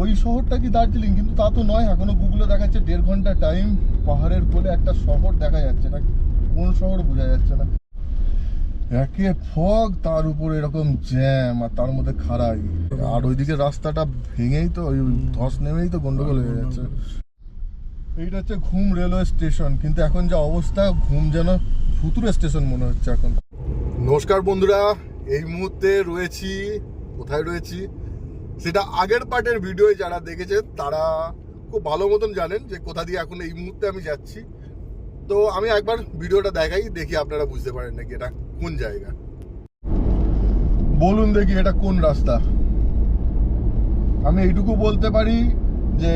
ওই শহরটা কি দার্জিলিং? কিন্তু তা তো নয়, এখনও গুগলে দেখাচ্ছে দেড় ঘণ্টা টাইম পাহাড়ের কোলে একটা শহর দেখা যাচ্ছে না, কোন শহর বোঝা যাচ্ছে না। একে ফগ, তার উপর এরকম জ্যাম আর তার মধ্যে খাড়াই। আর ওইদিকে রাস্তাটা ভেঙেই তো, ওই ধস নেমেই তো গন্ডগোল হয়ে যাচ্ছে। এইটা হচ্ছে ঘুম রেলওয়ে স্টেশন, কিন্তু এখন যা অবস্থা, ঘুম যেন ফুতুরে স্টেশন মনে হচ্ছে এখন। নমস্কার বন্ধুরা, এই মুহূর্তে রয়েছি, কোথায় রয়েছি? সেটা আগের পার্টের ভিডিও যারা দেখেছে তারা খুব ভালো মতন জানেন যে কোথা দিয়ে এখন এই মুহূর্তে আমি যাচ্ছি। তো আমি একবার ভিডিওটা দেখাই, দেখি আপনারা বুঝতে পারেন নাকি এটা কোন জায়গা। বলুন দেখি এটা কোন রাস্তা। আমি এইটুকু বলতে পারি যে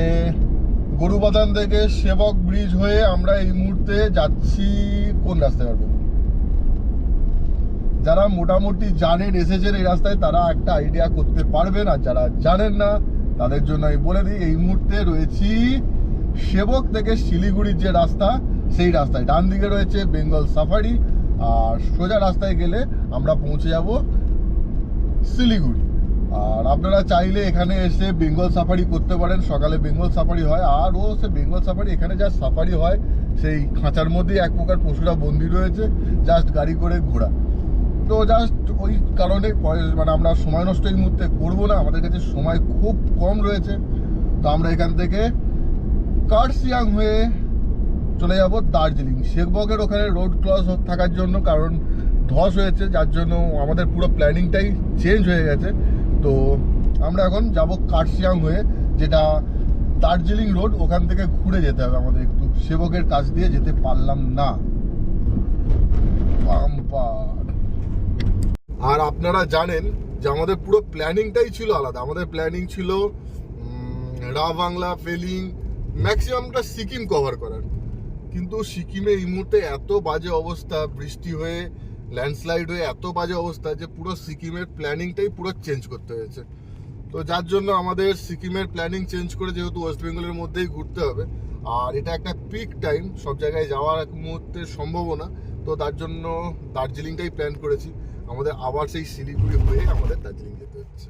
গরুবাদান থেকে সেবক ব্রিজ হয়ে আমরা এই মুহূর্তে যাচ্ছি কোন রাস্তায় পারব যারা মোটামুটি জানেন, এসেছেন এই রাস্তায়, তারা একটা আইডিয়া করতে পারবেন। আর যারা জানেন না, তাদের জন্য আমি বলে দিই, এই মুহূর্তে রয়েছি সেবক থেকে শিলিগুড়ির যে রাস্তা, সেই রাস্তায়। ডান দিকে রয়েছে বেঙ্গল সাফারি, আর সোজা রাস্তায় গেলে আমরা পৌঁছে যাব শিলিগুড়ি। আর আপনারা চাইলে এখানে এসে বেঙ্গল সাফারি করতে পারেন। সকালে বেঙ্গল সাফারি হয়, আর ও সে বেঙ্গল সাফারি, এখানে যা সাফারি হয়, সেই খাঁচার মধ্যে এক প্রকার পশুরা বন্দি রয়েছে, জাস্ট গাড়ি করে ঘোরা। তো জাস্ট ওই কারণে মানে আমরা সময় নষ্ট এই মুহূর্তে করব না। আমাদের কাছে সময় খুব কম রয়েছে। তো আমরা এখান থেকে কার্সিয়াং হয়ে চলে যাব দার্জিলিং। শেখবগের ওখানে রোড ক্লস থাকার জন্য কারণ ধস হয়েছে, যার জন্য আমাদের পুরো প্ল্যানিংটাই চেঞ্জ হয়ে গেছে। তো আমরা এখন যাব কার্সিয়াং হয়ে, যেটা দার্জিলিং রোড ওখান থেকে ঘুরে যেতে হবে আমাদের একটু। সেবকের কাছ দিয়ে যেতে পারলাম না। বাম্পার আর আপনারা জানেন যে আমাদের পুরো প্ল্যানিংটাই ছিল আলাদা। আমাদের প্ল্যানিং ছিল রা বাংলা, ফেলিং, ম্যাক্সিমামটা সিকিম কভার করার। কিন্তু সিকিমে এই মুহূর্তে এত বাজে অবস্থা, বৃষ্টি হয়ে ল্যান্ডস্লাইড হয়ে, এত বাজে অবস্থা যে পুরো সিকিমের প্ল্যানিংটাই পুরো চেঞ্জ করতে হয়েছে। তো যার জন্য আমাদের সিকিমের প্ল্যানিং চেঞ্জ করে যেহেতু ওয়েস্ট বেঙ্গলের মধ্যেই ঘুরতে হবে, আর এটা একটা পিক টাইম সব জায়গায় যাওয়ার এক মুহূর্তে সম্ভাবনা, তো তার জন্য দার্জিলিংটাই প্ল্যান করেছি। আমাদের আবার সেই শিলিগুড়ি হয়ে আমাদের দার্জিলিং যেতে হচ্ছে।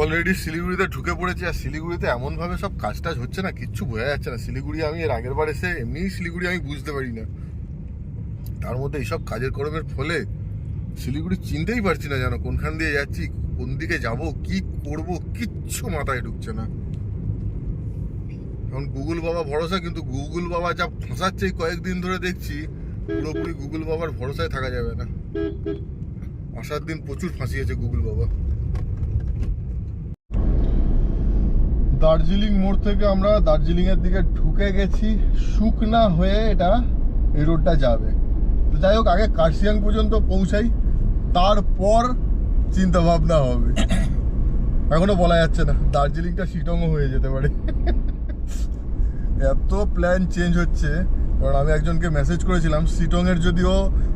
অলরেডি শিলিগুড়িতে ঢুকে পড়েছি আর শিলিগুড়িতে এমনভাবে সব কাজ টাজ হচ্ছে না, কিচ্ছু বোঝা যাচ্ছে না। শিলিগুড়ি আমি এর আগের বার এসে এমনিই শিলিগুড়ি আমি বুঝতে পারি না। তার মধ্যে এইসব কাজের কর্মের ফলে শিলিগুড়ি চিনতেই পারছি না যেন কোনখান দিয়ে যাচ্ছি, কোন দিকে যাব, কি করব, কিচ্ছু মাথায় ঢুকছে না। এখন গুগল বাবা ভরসা, কিন্তু গুগল বাবা যা ফাঁসাচ্ছে কয়েকদিন ধরে দেখছি, পুরোপুরি গুগল বাবার ভরসায় থাকা যাবে না। আসার দিন প্রচুর ফাঁসিয়েছে গুগল বাবা। দার্জিলিং মোড় থেকে আমরা দার্জিলিং এর দিকে ঢুকে গেছি। শুকনা হয়ে এটা এই রোডটা যাবে। তো যাই হোক, আগে কার্সিয়াং পর্যন্ত পৌঁছাই, তারপর চিন্তা ভাবনা হবে। এখনও বলা যাচ্ছে না, দার্জিলিংটা শিটংও হয়ে যেতে পারে। এত প্ল্যান চেঞ্জ হচ্ছে। কারণ আমি একজনকে মেসেজ করেছিলাম সিটংয়ের যদিও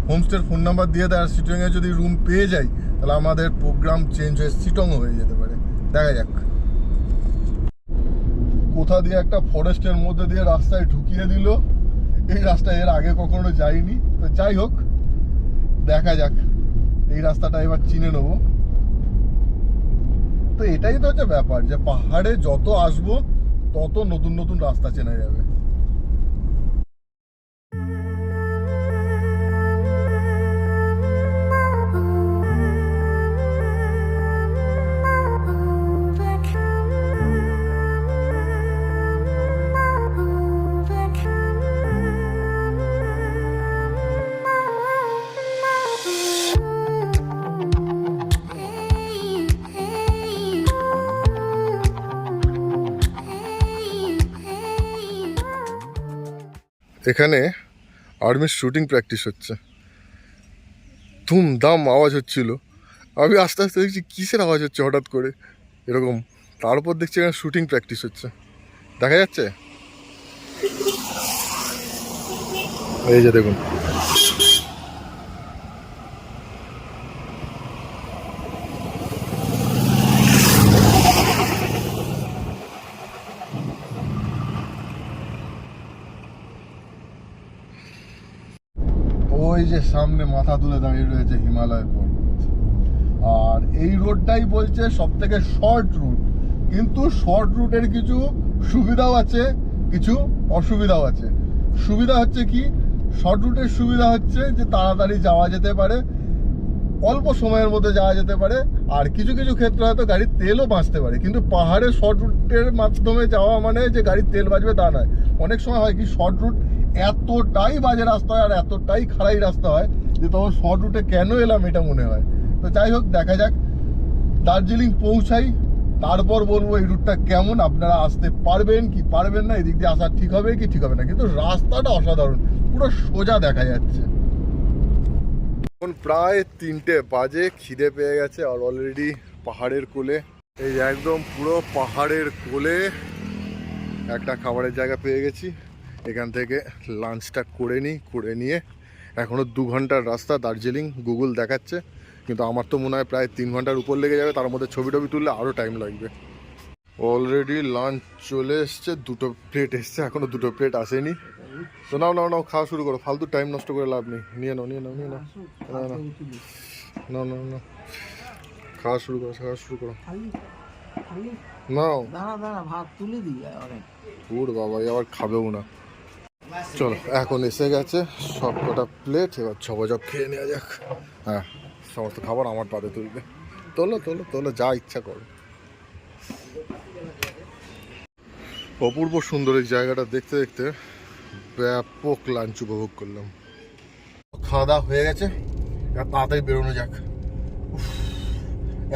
হোমস্টের ফোন নাম্বার দিয়ে দেয়, আর সিটংয়ে যদি রুম পেয়ে যাই, তাহলে আমাদের প্রোগ্রাম চেঞ্জ হয়ে সিটংও হয়ে যেতে পারে। দেখা যাক। কোথা দিয়ে একটা ফরেস্টের মধ্যে দিয়ে রাস্তায় ঢুকিয়ে দিল। এই রাস্তায় এর আগে কখনো যাইনি। তো যাই হোক, দেখা যাক। এই রাস্তাটা এবার চিনে নেব। তো এটাই তো হচ্ছে ব্যাপার যে পাহাড়ে যত আসব, তত নতুন নতুন রাস্তা চেনা যাবে। এখানে আর্মির শুটিং প্র্যাকটিস হচ্ছে। ধুমধাম আওয়াজ হচ্ছিল। আমি আস্তে আস্তে দেখছি, কিসের আওয়াজ হচ্ছে হঠাৎ করে? এরকম। তারপর দেখছি এখানে শুটিং প্র্যাকটিস হচ্ছে। দেখা যাচ্ছে? এই যে দেখুন। ওই যে সামনে মাথা তুলে দাঁড়িয়ে রয়েছে হিমালয় পর্বত। আর এই রোডটাই বলছে সব থেকে শর্ট রুট কিন্তু শর্ট রুটের কিছু সুবিধাও আছে, কিছু অসুবিধাও আছে। সুবিধা হচ্ছে কি? শর্ট রুটের সুবিধা হচ্ছে যে তাড়াতাড়ি যাওয়া যেতে পারে, অল্প সময়ের মধ্যে যাওয়া যেতে পারে, আর কিছু কিছু ক্ষেত্রে হয়তো গাড়ির তেলও বাঁচতে পারে। কিন্তু পাহাড়ে শর্ট রুটের মাধ্যমে যাওয়া মানে যে গাড়ির তেল বাঁচবে তা নয়। অনেক সময় হয় কি শর্ট রুট এতটাই বাজে রাস্তা হয় আর এতটাই খারাই রাস্তা হয় যে তখন শর্ট রুটে কেন এলাম এটা মনে হয়। তো যাই হোক, দেখা যাক। দার্জিলিং পৌঁছাই। তারপর বলব এই রুটটা কেমন, আপনারা আসতে পারবেন কি পারবেন না, এদিক দিয়ে আসা ঠিক হবে কি ঠিক হবে না। কিন্তু রাস্তাটা অসাধারণ, পুরো সোজা দেখা যাচ্ছে। এখন প্রায় তিনটে বাজে, খিদে পেয়ে গেছে আর অলরেডি পাহাড়ের কোলে। এই একদম পুরো পাহাড়ের কোলে একটা খাবারের জায়গা পেয়ে গেছি। এখান থেকে লাঞ্চটা করে নিই করে নিয়ে এখনও দু ঘণ্টার রাস্তা দার্জিলিং গুগল দেখাচ্ছে। কিন্তু আমার তো মনে হয় প্রায় তিন ঘণ্টার উপর লেগে যাবে তার মধ্যে ছবি টবি তুললে আরও টাইম লাগবে। অলরেডি লাঞ্চ চলে এসছে দুটো প্লেট এসছে এখনও দুটো প্লেট আসেনি। তো নাও নাও নাও খাওয়া শুরু করো। ফালতু টাইম নষ্ট করে লাভ নেই। নিয়ে নাও নিয়ে নাও নিয়ে নাও। না না। না না না খাওয়া শুরু করো খাওয়া শুরু করো। নাও। দাঁড়া দাঁড়া ভাত তুলে দিই অনেক। ওর বাবা আবার খাবেও না। চলো, এখন এসে গেছে সব কটা প্লেট এবার ঝপঝপ খেয়ে নেওয়া যাক। হ্যাঁ সমস্ত খাবার আমার পাতে তুলবে। তোলো তোলো তোলো, যা ইচ্ছা করো। অপূর্ব সুন্দর এই জায়গাটা দেখতে দেখতে ব্যাপক লাঞ্চ উপভোগ করলাম। খাওয়া দাওয়া হয়ে গেছে, এবার তাড়াতাড়ি বেরোনো যাক।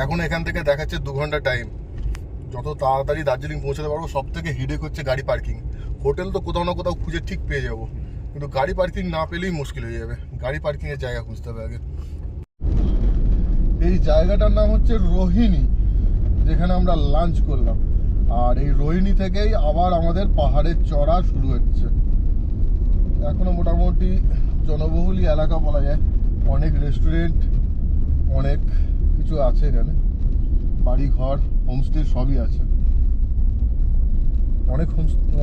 এখন এখান থেকে দেখাচ্ছে দু ঘণ্টা টাইম যত তাড়াতাড়ি দার্জিলিং পৌঁছাতে পারব সব থেকে হিডেক হচ্ছে গাড়ি পার্কিং হোটেল তো কোথাও না কোথাও খুঁজে ঠিক পেয়ে যাব। কিন্তু গাড়ি পার্কিং না পেলেই মুশকিল হয়ে যাবে। গাড়ি পার্কিং এর জায়গা খুঁজতে হবে আগে। এই জায়গাটার নাম হচ্ছে রোহিণী, যেখানে আমরা লাঞ্চ করলাম। আর এই রোহিণী থেকেই আবার আমাদের পাহাড়ের চড়া শুরু হচ্ছে। এখনও মোটামুটি জনবহুলি এলাকা বলা যায়। অনেক রেস্টুরেন্ট অনেক কিছু আছে এখানে। বাড়ি ঘর হোমস্টে সবই আছে। অনেক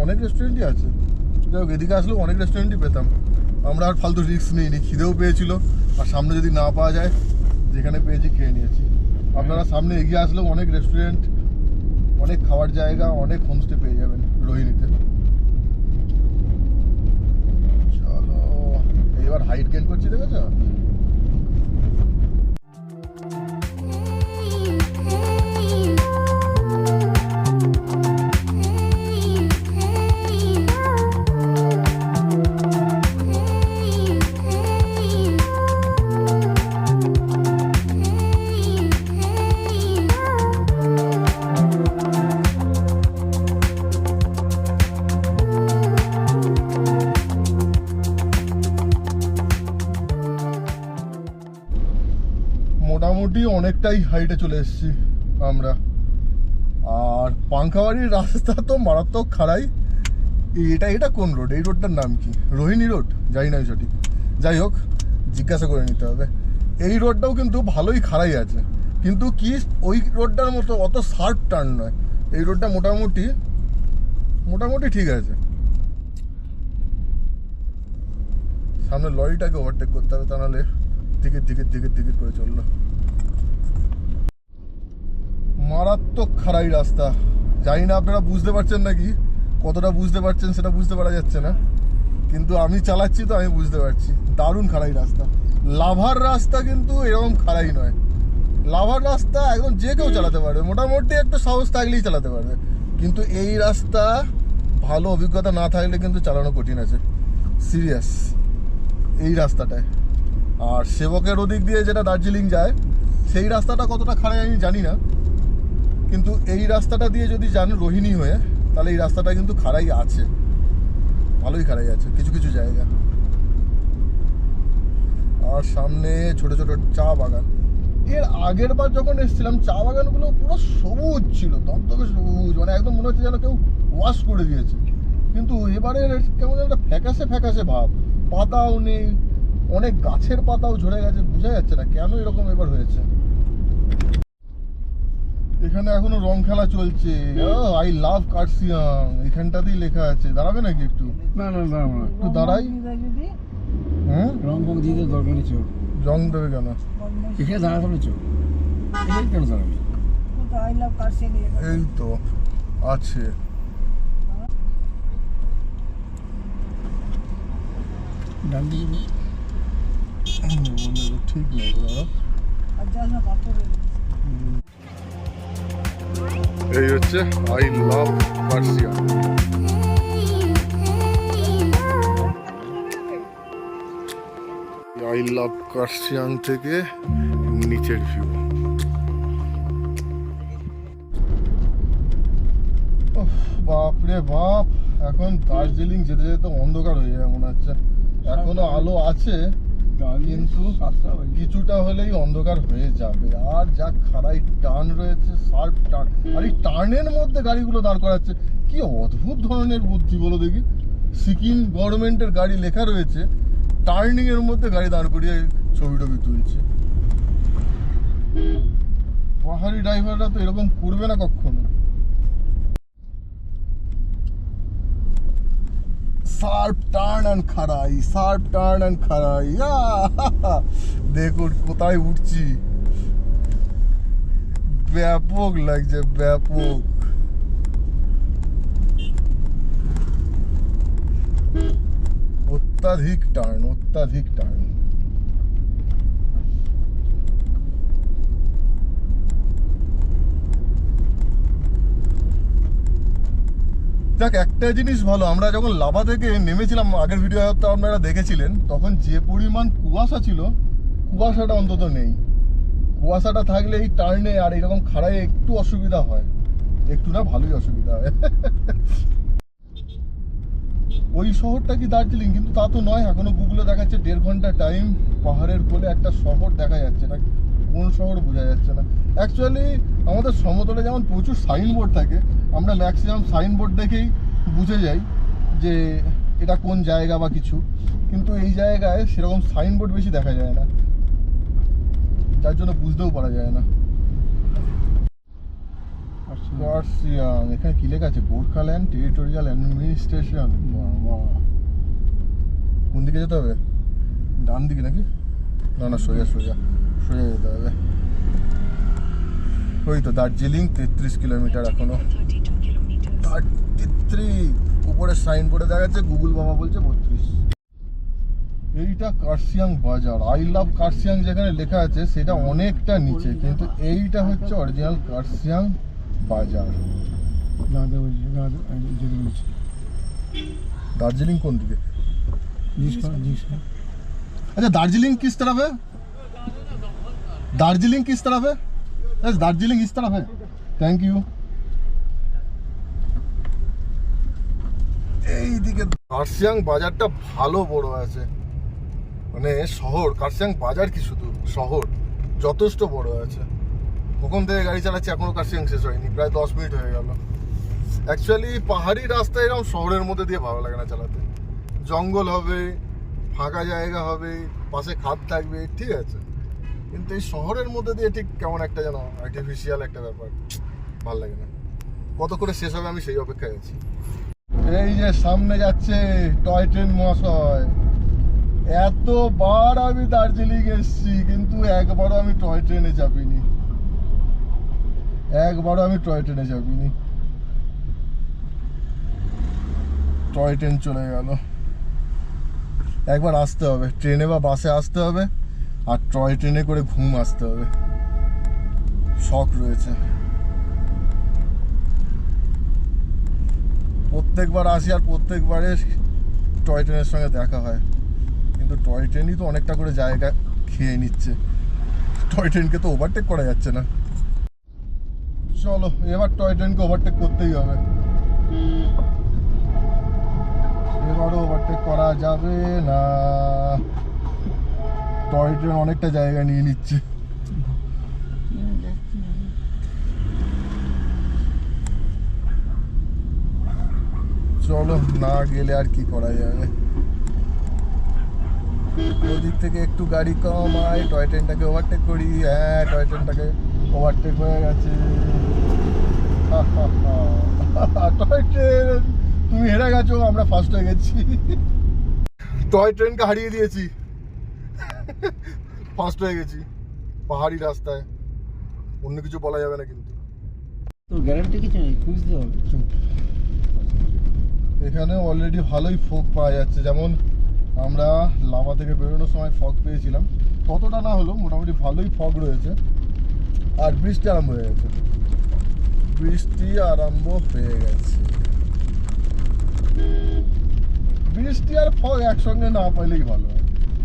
অনেক রেস্টুরেন্টই আছে। যাই হোক এদিকে আসলেও অনেক রেস্টুরেন্টই পেতাম। আমরা আর ফালতু রিস্ক নিইনি, খিদেও পেয়েছিল। আর সামনে যদি না পাওয়া যায়, যেখানে পেয়েছি খেয়ে নিয়েছি। আপনারা সামনে এগিয়ে আসলেও অনেক রেস্টুরেন্ট অনেক খাওয়ার জায়গা, অনেক হোমস্টে পেয়ে যাবেন রোহিণীতে। চলো, এইবার হাইট গেন করছি, দেখেছ? অনেকটাই হাইটে চলে এসেছি আমরা। আর পাঙ্খাবাড়ির রাস্তা তো মারাত্মক খারাই এটা এটা কোন রোড এই রোডটার নাম কি? রোহিণী রোড জানি না সঠিক। যাই হোক, জিজ্ঞাসা করে নিতে হবে। এই রোডটাও কিন্তু ভালোই খারাই আছে। কিন্তু কি ওই রোডটার মতো অত শার্প টার্ন নয়। এই রোডটা মোটামুটি মোটামুটি ঠিক আছে। সামনে লরিটাকে ওভারটেক করতে হবে, তা নাহলে টিকিট টিকিট টিকিট টিকিট করে চলল। মারাত্মক খারাই রাস্তা। জানি না আপনারা বুঝতে পারছেন নাকি, কতটা বুঝতে পারছেন সেটা বুঝতে পারা যাচ্ছে না। কিন্তু আমি চালাচ্ছি তো, আমি বুঝতে পারছি। দারুণ খারাই রাস্তা। লাভার রাস্তা কিন্তু এরকম খারাই নয়। লাভার রাস্তা একদম যে কেউ চালাতে পারবে। মোটামুটি একটা সাহস থাকলেই চালাতে পারবে। কিন্তু এই রাস্তা ভালো অভিজ্ঞতা না থাকলে কিন্তু চালানো কঠিন আছে। সিরিয়াস, এই রাস্তাটায়। আর সেবকের ওদিক দিয়ে যেটা দার্জিলিং যায়, সেই রাস্তাটা কতটা খারাপ আমি জানি না। কিন্তু এই রাস্তাটা দিয়ে যদি যান রোহিণী হয়ে, তাহলে এই রাস্তাটা কিন্তু খারাই আছে। ভালোই খারাই আছে, কিছু কিছু জায়গা। আর সামনে ছোট ছোট চা বাগান। এর আগের বার যখন এসেছিলাম, চা বাগানগুলো পুরো সবুজ ছিল, দমদমে সবুজ মানে একদম মনে হচ্ছে যেন কেউ ওয়াশ করে দিয়েছে। কিন্তু এবারে কেমন একটা ফ্যাকাশে ফ্যাকাশে ভাব। পাতাও নেই, অনেক গাছের পাতাও ঝরে গেছে, বোঝা যাচ্ছে না কেন এরকম এবার হয়েছে। এখানে এখনও রং খেলা চলছে। আই লাভ কার্সিয়াং এখানটাতেই লেখা আছে। দাঁড়াবে নাকি একটু? না না না না। একটু দাঁড়াই। হ্যাঁ? রং ফং দিয়ে দরকার নেই রং দেবে কেন? এখানে দাঁড়াতে এখানে কেন দাঁড়াবে? তো আই লাভ কার্সিয়াং লেখা এই তো আছে। ডান দিকে ঠিক নেই দাদা আর যাস না পাথরে এই হচ্ছে আই লাভ কার্সিয়া আই লাভ কার্সিয়াং থেকে নিচের ভিউ বাপরে বাপ এখন দার্জিলিং যেতে যেতে অন্ধকার হয়ে যায় মনে হচ্ছে। এখনও আলো আছে কিন্তু কিছুটা হলেই অন্ধকার হয়ে যাবে। আর যা খারাই টার্ন রয়েছে শার্প টার্ন আর এই টার্নের মধ্যে গাড়িগুলো দাঁড় করাচ্ছে। কি অদ্ভুত ধরনের বুদ্ধি, বলো দেখি। সিকিম গভর্নমেন্টের গাড়ি লেখা রয়েছে টার্নিং এর মধ্যে গাড়ি দাঁড় করিয়ে ছবি টবি তুলছে। পাহাড়ি ড্রাইভাররা তো এরকম করবে না কখনো। শার্প টার্ন অ্যান্ড খাড়াই শার্প টার্ন অ্যান্ড খাড়াই! দেখুন কোথায় উঠছি। ব্যাপক লাগছে, ব্যাপক। অত্যাধিক টার্ন অত্যাধিক টার্ন। দেখ একটা জিনিস ভালো, আমরা যখন লাভা থেকে নেমেছিলাম আগের ভিডিও আপনারা দেখেছিলেন, তখন যে পরিমাণ কুয়াশা ছিল, কুয়াশাটা অন্তত নেই। কুয়াশাটা থাকলে এই টার্নে আর এরকম খাড়ায় একটু অসুবিধা হয়। একটু না ভালোই অসুবিধা হয়। ওই শহরটা কি দার্জিলিং? কিন্তু তা তো নয়, এখনও গুগলে দেখাচ্ছে দেড় ঘণ্টা টাইম পাহাড়ের কোলে একটা শহর দেখা যাচ্ছে না। কোন শহর বোঝা যাচ্ছে না। অ্যাকচুয়ালি আমাদের সমতলে যেমন প্রচুর সাইনবোর্ড থাকে, আমরা ম্যাক্সিমাম সাইনবোর্ড দেখেই বুঝে যাই যে এটা কোন জায়গা বা কিছু। কিন্তু এই জায়গায় সেরকম সাইনবোর্ড বেশি দেখা যায় না। যার জন্য বুঝতেও পারা যায় না। গার্সিয়াং এখানে কি লেখা আছে? গোর্খাল্যান্ড টেরিটোরিয়াল অ্যাডমিনিস্ট্রেশন কোন দিকে যেতে হবে? ডান দিকে নাকি? না না সোজা সোজা। সোজা যেতে হবে। ওই তো দার্জিলিং তেত্রিশ কিলোমিটার এখনও। তেত্রিশ উপরে সাইনবোর্ডে দেখা যাচ্ছে গুগল বাবা বলছে বত্রিশ। এইটা কার্সিয়াং বাজার আই লাভ কার্সিয়াং যেখানে লেখা আছে সেটা অনেকটা নিচে কিন্তু এইটা হচ্ছে অরিজিনাল কার্সিয়াং বাজার দাঁড়াতে বলছি দাঁড়াতে যেতে বলছি दार्जिलिंग कौन दिखे জিজ্ঞেস কর জিজ্ঞেস কর अच्छा दार्जिलिंग किस तरफ है दार्जिलिंग किस तरफ है यस दार्जिलिंग इस तरफ है थैंक यू এইদিকে কার্সিয়াং বাজারটা ভালো বড় আছে মানে শহর কার্সিয়াং বাজার কি শুধু? শহর, যথেষ্ট বড় আছে। কখন থেকে গাড়ি চালাচ্ছি, এখনও কার্সিয়াং শেষ হয়নি, প্রায় দশ মিনিট হয়ে গেল। অ্যাকচুয়ালি পাহাড়ি রাস্তা এরকম শহরের মধ্যে দিয়ে ভালো লাগে না চালাতে। জঙ্গল হবে, ফাঁকা জায়গা হবে, পাশে খাদ থাকবে, ঠিক আছে। কিন্তু এই শহরের মধ্যে দিয়ে ঠিক কেমন একটা যেন আর্টিফিশিয়াল একটা ব্যাপার, ভালো লাগে না। কত করে শেষ হবে আমি সেই অপেক্ষায় আছি। এই যে সামনে যাচ্ছে টয় ট্রেন মহাশয়। এতবার আমি দার্জিলিং এসেছি, কিন্তু একবারও আমি টয় ট্রেনে চাপিনি। একবারও আমি টয় ট্রেনে চাপিনি। টয় ট্রেন চলে গেল। একবার আসতে হবে, ট্রেনে বা বাসে আসতে হবে, আর টয় ট্রেনে করে ঘুম আসতে হবে। শখ রয়েছে। প্রত্যেকবার আসি আর প্রত্যেকবারে টয় ট্রেনের সঙ্গে দেখা হয়। কিন্তু টয় ট্রেনই তো অনেকটা করে জায়গা খেয়ে নিচ্ছে। টয় ট্রেনকে তো ওভারটেক করা যাচ্ছে না। চলো, এবার টয় ট্রেনকে ওভারটেক করতেই হবে। এবারও ওভারটেক করা যাবে না। টয় ট্রেন অনেকটা জায়গা নিয়ে নিচ্ছে। চলো, না গেলে আর কি করা যাবে? ওদিক থেকে একটু গাড়ি কম আয় টয় ট্রেনটাকে ওভারটেক করি। হ্যাঁ টয় ট্রেনটাকে ওভারটেক হয়ে গেছে। টয় ট্রেন তুমি হেরে গেছো আমরা ফার্স্ট হয়ে গেছি। টয় ট্রেনকে হারিয়ে দিয়েছি। ফার্স্ট হয়ে গেছি পাহাড়ি রাস্তায়। অন্য কিছু বলা যাবে না কিন্তু। তোর গ্যারান্টি কিছু নেই খুঁজতে হবে। এখানে অলরেডি ভালোই ফগ পাওয়া যাচ্ছে। যেমন আমরা লাভা থেকে বেরোনোর সময় ফগ পেয়েছিলাম। ততটা না হলেও মোটামুটি ভালোই ফগ রয়েছে। আর বৃষ্টি আরম্ভ হয়ে গেছে। বৃষ্টি আরম্ভ হয়ে গেছে। বৃষ্টি আর ফগ একসঙ্গে না পাইলেই ভালো।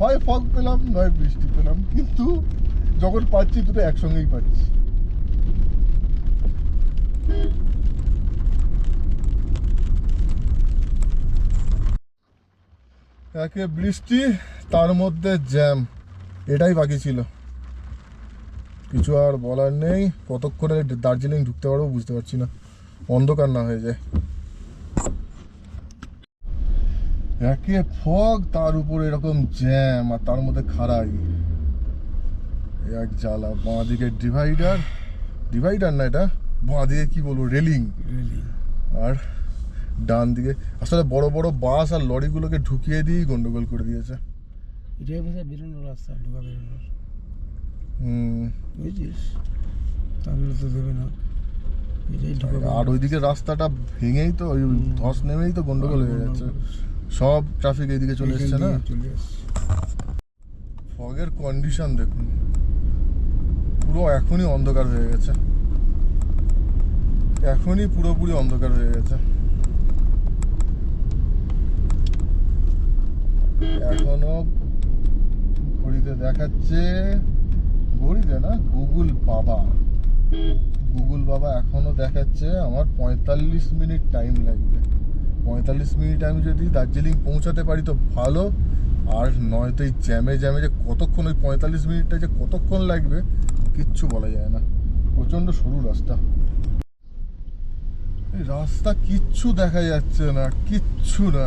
হয় ফগ পেলাম, নয় বৃষ্টি পেলাম। কিন্তু যখন পাচ্ছি দুটো একসঙ্গেই পাচ্ছি। একে বৃষ্টি তার মধ্যে জ্যাম। এটাই বাকি ছিল। কিছু আর বলার নেই। কতক্ষণে দার্জিলিং ঢুকতে পারব বুঝতে পারছি না। অন্ধকার না হয়ে যায়। একে ফগ তার উপর এরকম জ্যাম আর তার মধ্যে খাড়াই। এক জ্বালা। বাঁ দিকে ডিভাইডার। ডিভাইডার না এটা? বাঁ দিকে কি বলব? রেলিং। আর ডান দিকে। আসলে বড় বড় বাস আর লরিগুলোকে ঢুকিয়ে দিয়েই গন্ডগোল করে দিয়েছে। এটাই বোধহয় বেরোনোর রাস্তা ঢোকা বেরোনোর বুঝছিস তাহলে তো দেবে না। আর ওইদিকে রাস্তাটা ভেঙেই তো ওই। ধস নেমেই তো গন্ডগোল হয়ে যাচ্ছে। সব ট্রাফিক এইদিকে চলে এসছে না? ফগের কন্ডিশন দেখুন। পুরো এখনই অন্ধকার হয়ে গেছে। এখনই পুরোপুরি অন্ধকার হয়ে গেছে। এখনও ঘড়িতে দেখাচ্ছে, ঘড়িতে না, গুগল বাবা। গুগল বাবা এখনও দেখাচ্ছে, আমার পঁয়তাল্লিশ মিনিট টাইম লাগবে। পঁয়তাল্লিশ মিনিট আমি যদি দার্জিলিং পৌঁছাতে পারি তো ভালো, আর নয়তো এই জ্যামে জ্যামে যে কতক্ষণ, ওই পঁয়তাল্লিশ মিনিটটা যে কতক্ষণ লাগবে, কিচ্ছু বলা যায় না। প্রচণ্ড সরু রাস্তা। রাস্তা কিচ্ছু দেখা যাচ্ছে না, কিচ্ছু না।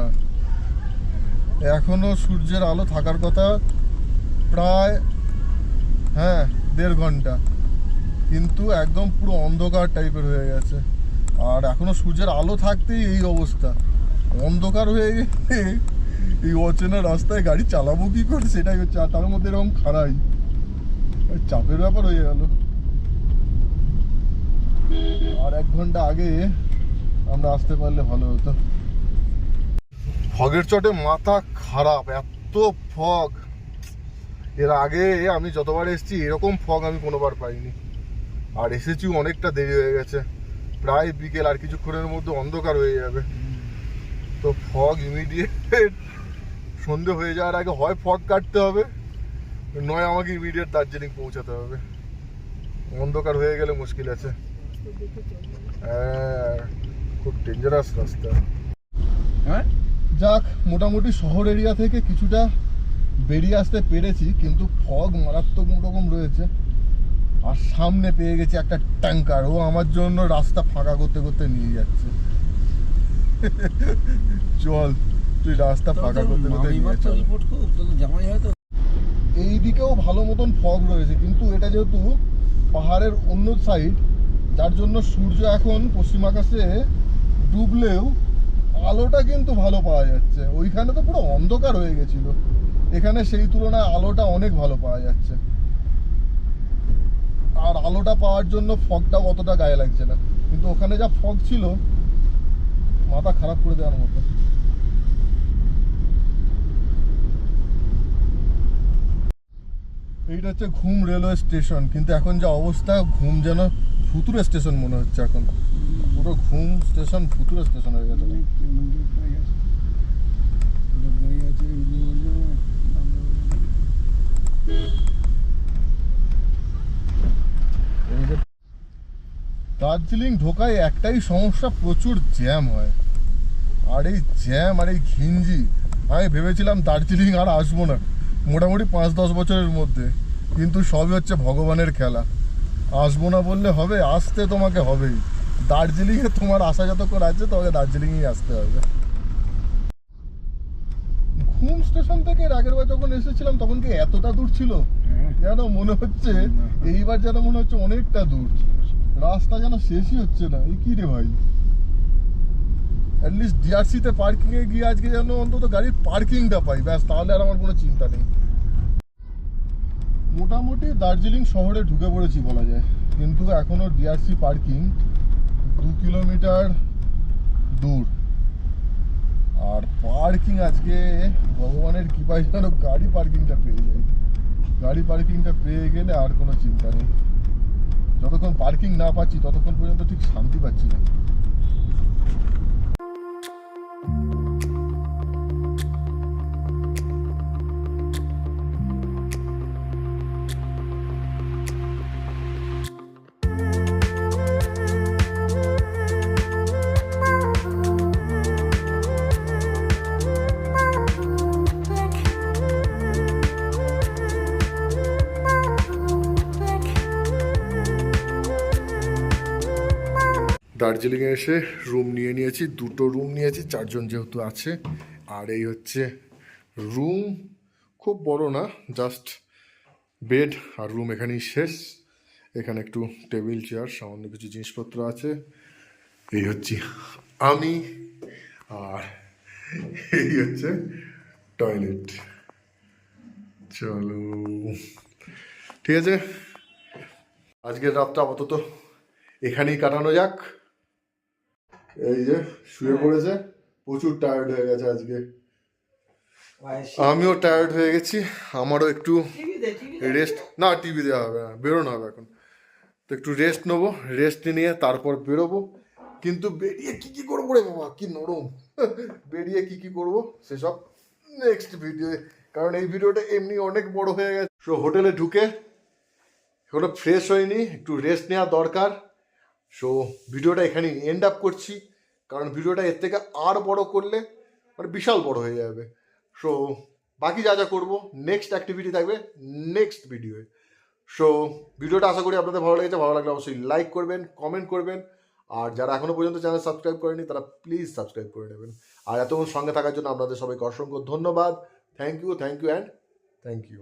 এখনও সূর্যের আলো থাকার কথা প্রায় হ্যাঁ দেড় ঘণ্টা। কিন্তু একদম পুরো অন্ধকার টাইপের হয়ে গেছে। আর এখনও সূর্যের আলো থাকতেই এই অবস্থা। অন্ধকার হয়ে গেলে এই অচেনা রাস্তায় গাড়ি চালাবো কি করে? সেটাই হচ্ছে, আর তার মধ্যে এরকম খারাই চাপের ব্যাপার হয়ে গেল। আর এক ঘণ্টা আগে আমরা আসতে পারলে ভালো হতো। ফগের চটে মাথা খারাপ, এত ফগ। এর আগে আমি যতবার এসেছি, এরকম ফগ আমি কোনোবার পাইনি। আর এসেছি অনেকটা দেরি হয়ে গেছে। প্রায় বিকেল, আর কিছুক্ষণের মধ্যে অন্ধকার হয়ে যাবে। তো ফগ ইমিডিয়েট সন্ধে হয়ে যাওয়ার আগে হয় ফগ কাটতে হবে, নয় আমাকে ইমিডিয়েট দার্জিলিং পৌঁছাতে হবে। অন্ধকার হয়ে গেলে মুশকিল আছে। হ্যাঁ খুব ডেঞ্জারাস রাস্তা। হ্যাঁ? যাক মোটামুটি শহর এরিয়া থেকে কিছুটা বেরিয়ে আসতে পেরেছি কিন্তু ফগ মারাত্মক রকম রয়েছে। আর সামনে পেয়ে গেছি একটা ট্যাঙ্কার ও আমার জন্য রাস্তা ফাঁকা করতে করতে নিয়ে যাচ্ছে। চল তুই রাস্তা ফাঁকা করতে করতে নিয়ে চল। রিপোর্ট খুব তো জামাই হয়তো এই দিকেও ভালো মতন ফগ রয়েছে কিন্তু এটা যেহেতু পাহাড়ের অন্য সাইড যার জন্য সূর্য এখন পশ্চিম আকাশে ডুবলেও আলোটা কিন্তু ভালো পাওয়া যাচ্ছে। ওইখানে তো পুরো অন্ধকার হয়ে গেছিল। এখানে সেই তুলনায় আলোটা অনেক ভালো পাওয়া যাচ্ছে। আর আলোটা পাওয়ার জন্য ফগটা অতটা গায়ে লাগছে না। কিন্তু ওখানে যা ফগ ছিল, মাথা খারাপ করে দেওয়ার মতো। এইটা হচ্ছে ঘুম রেলওয়ে স্টেশন। কিন্তু এখন যা অবস্থা, ঘুম যেন ভুতুরে স্টেশন মনে হচ্ছে এখন। পুরো ঘুম স্টেশন ভুতুরে স্টেশন হয়ে গেছে। দার্জিলিং ঢোকায় একটাই সমস্যা প্রচুর জ্যাম হয়। আর এই জ্যাম আর এই ঘিঞ্জি আমি ভেবেছিলাম দার্জিলিং আর আসব না মোটামুটি পাঁচ দশ বছরের মধ্যে কিন্তু সবই হচ্ছে ভগবানের খেলা। আসব না বললে হবে আসতে তোমাকে হবেই। দার্জিলিংয়ে তোমার আসা যতক্ষণ আছে তোমাকে দার্জিলিংয়েই আসতে হবে। ঘুম স্টেশন থেকে আগের বার যখন এসেছিলাম তখন কি এতটা দূর ছিল? হ্যাঁ। যেন মনে হচ্ছে এইবার যেন মনে হচ্ছে অনেকটা দূর। রাস্তা যেন শেষই হচ্ছে না। এই কি রে ভাই? অ্যাটলিস্ট ডিআরসিতে পার্কিং এ গিয়ে আজকে যেন অন্তত গাড়ির পার্কিংটা পাই। ব্যাস তাহলে আর আমার কোনো চিন্তা নেই। মোটামুটি দার্জিলিং শহরে ঢুকে পড়েছি বলা যায়। কিন্তু এখনও ডিআরসি পার্কিং দু কিলোমিটার দূর। আর পার্কিং আজকে ভগবানের কৃপায় যেন গাড়ি পার্কিংটা পেয়ে যাই। গাড়ি পার্কিংটা পেয়ে গেলে আর কোনো চিন্তা নেই। যতক্ষণ পার্কিং না পাচ্ছি, ততক্ষণ পর্যন্ত ঠিক শান্তি পাচ্ছি না। দার্জিলিংয়ে এসে রুম নিয়ে নিয়েছি, দুটো রুম নিয়েছি, চারজন যেহেতু আছে। আর এই হচ্ছে রুম খুব বড় না জাস্ট বেড আর রুম এখানেই শেষ। এখানে একটু টেবিল চেয়ার সামান্য কিছু জিনিসপত্র আছে। এই হচ্ছে আমি আর এই হচ্ছে টয়লেট চলো, ঠিক আছে? আজকের রাতটা আপাতত এখানেই কাটানো যাক। এই যে শুয়ে পড়েছে প্রচুর টায়ার্ড হয়ে গেছে আজকে। আমিও টায়ার্ড হয়ে গেছি আমারও একটু রেস্ট না টিভি দেওয়া হবে না বেরোনো হবে এখন। তো একটু রেস্ট নেব রেস্ট নিয়ে তারপর বেরোবো। কিন্তু বেরিয়ে কি কি করব রে বাবা কি নরম। বেরিয়ে কি কি করব সেসব নেক্সট ভিডিও কারণ এই ভিডিওটা এমনি অনেক বড় হয়ে গেছে। সো হোটেলে ঢুকে এখনও ফ্রেশ হয়নি একটু রেস্ট নেওয়া দরকার। সো ভিডিওটা এখানেই এন্ড আপ করছি। কারণ ভিডিওটা এর থেকে আর বড় করলে মানে বিশাল বড় হয়ে যাবে। সো বাকি যা যা করব নেক্সট অ্যাক্টিভিটি থাকবে নেক্সট ভিডিওয়ে সো ভিডিওটা আশা করি আপনাদের ভালো লেগেছে। ভালো লাগলে অবশ্যই লাইক করবেন কমেন্ট করবেন। আর যারা এখনও পর্যন্ত চ্যানেল সাবস্ক্রাইব করেনি তারা প্লিজ সাবস্ক্রাইব করে নেবেন। আর এতক্ষণ সঙ্গে থাকার জন্য আপনাদের সবাইকে অসংখ্য ধন্যবাদ। Thank you thank you and thank you